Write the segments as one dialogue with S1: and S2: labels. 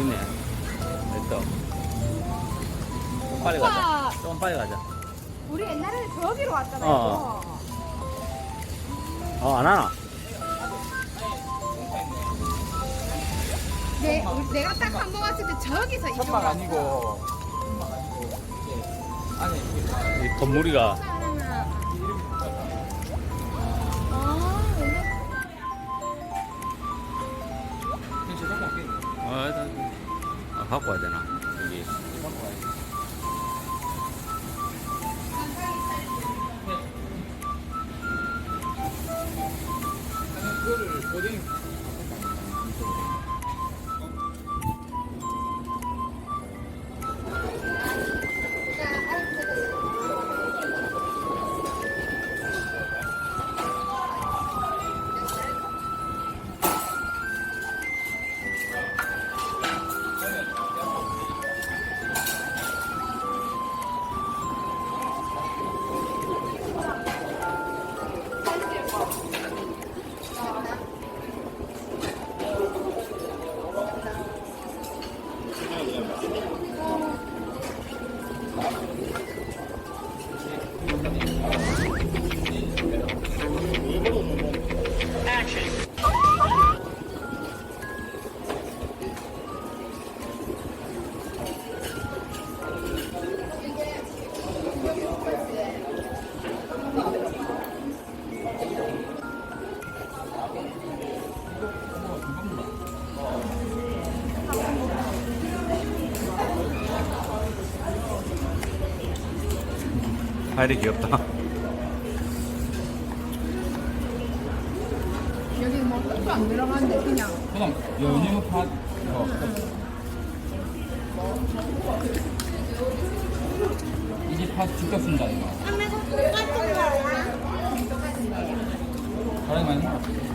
S1: 있어. 빨리 가자. 좀 빨리 가자.
S2: 우리 옛날에 저기로 왔잖아요.
S1: 어. 어, 안 하나?
S2: 내, 우리- 내가 딱 한 번 왔을 때 저기서 이쪽으로
S3: 천막
S2: 왔어.
S3: 아니고 천막 아니고 이게 안에 이게
S1: 이 건물이가.
S2: 아,
S1: 갖고 와 파일이 귀엽다.
S2: 여기 뭐 끝도 안 들어가는데 그냥.
S3: 그냥 연유 팥 이거 이게 팥 직접 쓴다 이거 다른 거 아니야?
S1: 대단하다.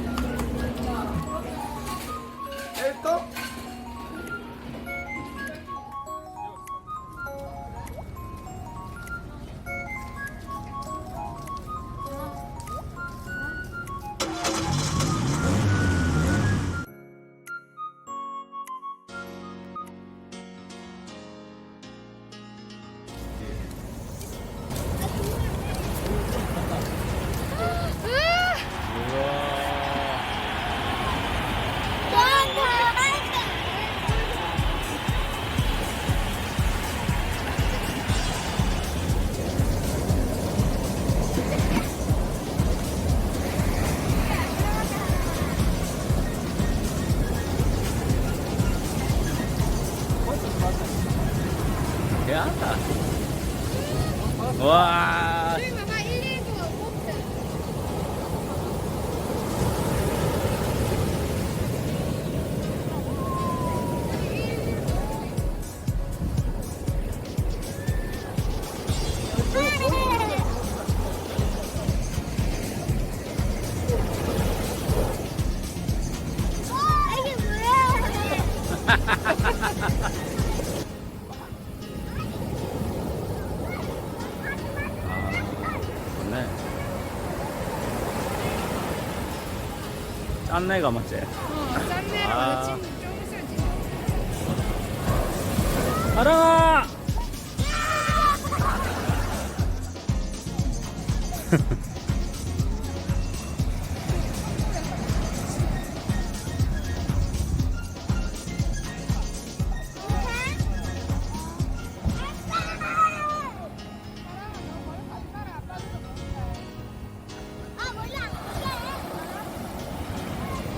S1: 와. 짠내가 맞지?
S2: 어, 짠 내려
S1: 아.
S2: 아. 좀 있어야지.
S1: 하랑아!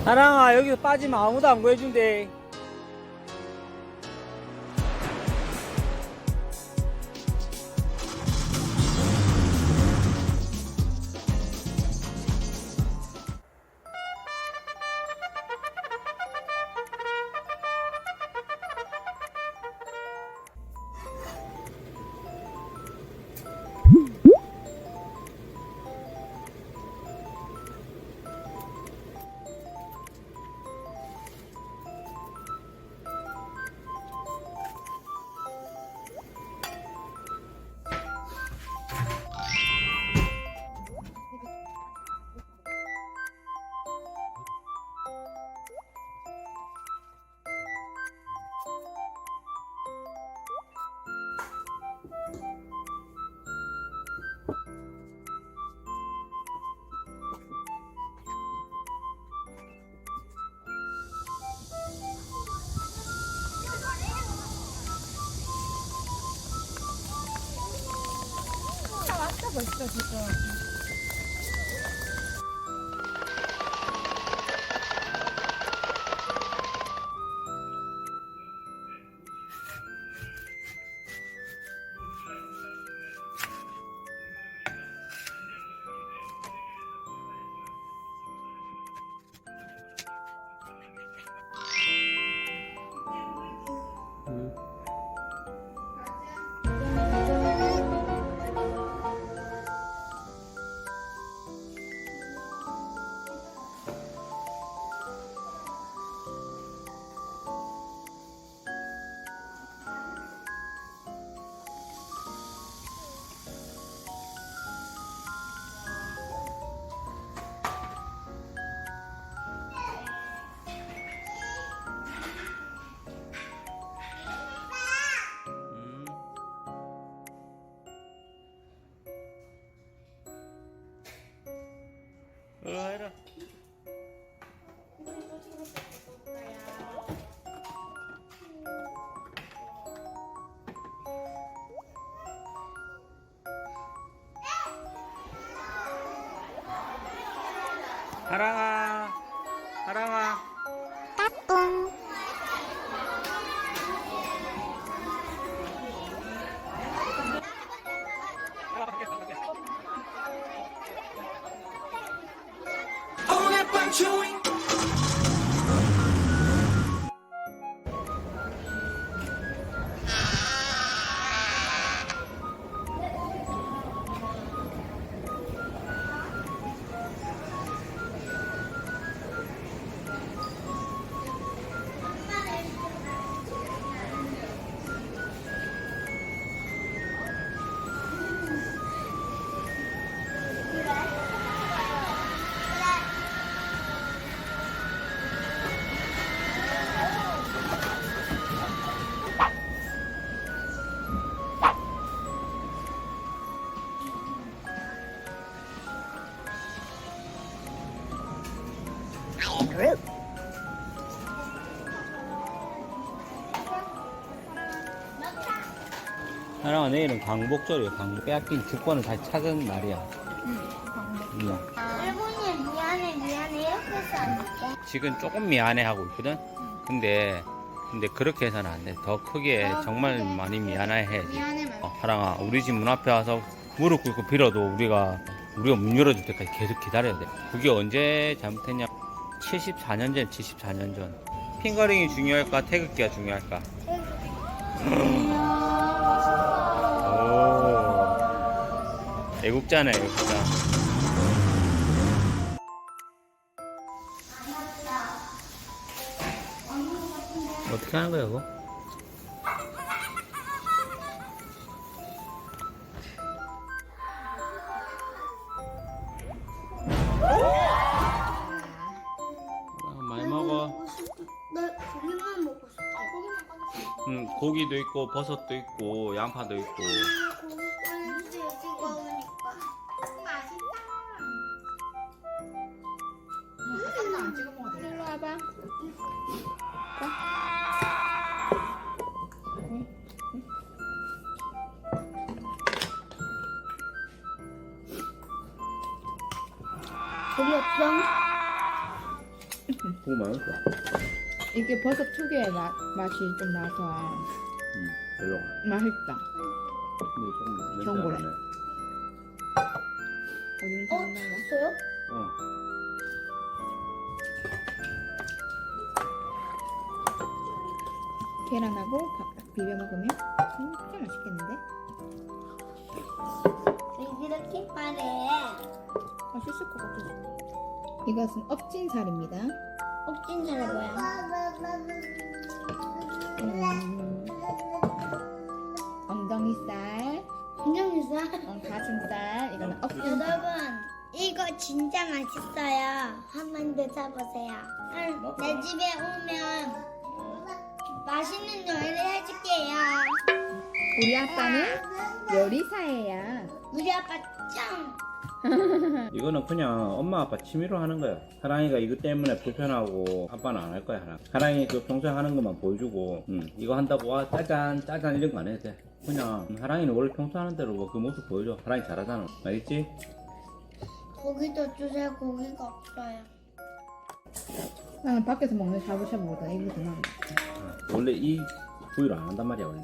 S1: 하랑아 여기서 빠지면 아무도 안 구해준대.
S2: 맛있다 진짜.
S1: 어, 해라. 하랑아, 하랑아. I'm chewing 하랑아 내일은 광복절이야. 광복 빼앗긴 주권을 다시 찾은 날이야. 응.
S4: 일본이 미안해 미안해 이렇게 해서 안 돼.
S1: 지금 조금 미안해 하고 있거든. 근데 근데 그렇게 해서는 안 돼. 더 크게 정말 많이 미안해 해야지.
S2: 미안해 말.
S1: 어, 하랑아, 우리 집 문 앞에 와서 무릎 꿇고 빌어도 우리가 우리가 문 열어줄 때까지 계속 기다려야 돼. 그게 언제 잘못했냐? 74년 전, 74년 전. 핑거링이 중요할까? 태극기가 중요할까? 오. 애국자네, 애국자. 어떻게 하는 거야, 이거? 아, 많이 먹어.
S4: 나 고기만.
S1: 응, 고기도 있고, 버섯도 있고, 양파도 있고.
S2: 안 찍어 먹어도 돼. 일로 와봐.
S4: 고기 없어?
S3: 고기 맛있어.
S2: 이게 버섯 특유의 맛, 맛이 좀 나서
S3: 응, 별로.
S2: 맛있다.
S3: 근데 조금 냄새
S2: 전골에.
S3: 나네.
S2: 어디는
S4: 어? 됐어요?
S3: 어.
S2: 계란하고 밥 비벼 먹으면 진짜 맛있겠는데?
S4: 왜 이렇게 빠래?
S2: 맛있을 것 같아. 이것은 업진살입니다.
S4: 사람 뭐야?
S2: 음, 엉덩이살,
S4: 인정했어?
S2: 어, 가슴살, 이거는 업진살.
S4: 여러분 이거 진짜 맛있어요. 한번 드셔보세요. 응, 내 집에 오면 맛있는 요리를 해줄게요.
S2: 우리 아빠는 요리사예요.
S4: 우리 아빠 짱.
S1: 이거는 그냥 엄마 아빠 취미로 하는 거야. 하랑이가 이거 때문에 불편하고 아빠는 안 할 거야. 하랑. 하랑이 그 평소에 하는 것만 보여주고, 음, 이거 한다고 와 짜잔 짜잔 이런 거 안 해도 돼. 그냥 음, 하랑이는 원래 평소 하는 대로 뭐그 모습 보여줘. 하랑이 잘하잖아. 알겠지?
S4: 고기도 주세요. 고기가 없어요.
S2: 나는 밖에서 먹는 샤브샤브보다 이게 더 나아.
S1: 어, 원래 이 부위로 안 한단 말이야 원래.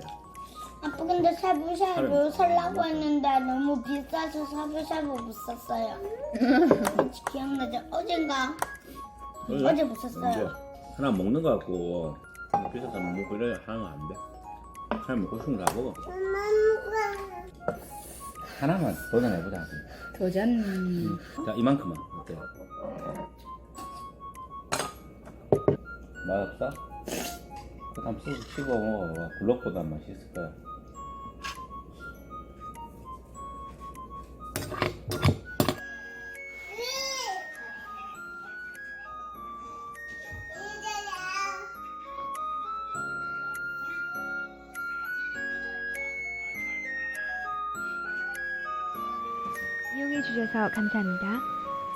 S4: 아빠 근데 샤브샤브 살라고 했는데 너무 비싸서 샤브샤브 못 샀어요. 혹시 기억나죠? 어젠가
S1: 원래
S4: 어제 못 샀어요.
S1: 하나 먹는 거 같고 뭐 비싸서 못 먹고 이래 하는 거 안 돼. 잘 먹고 싶은 거다 먹어. 하나만 도전해보자.
S2: 도전.
S1: 자 이만큼만 어때? 맛없어? 한번 먹어봐 블럭보다 맛있을 거야
S5: 이용해 주셔서 감사합니다.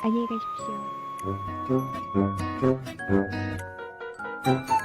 S5: 안녕히 가십시오. Thank you.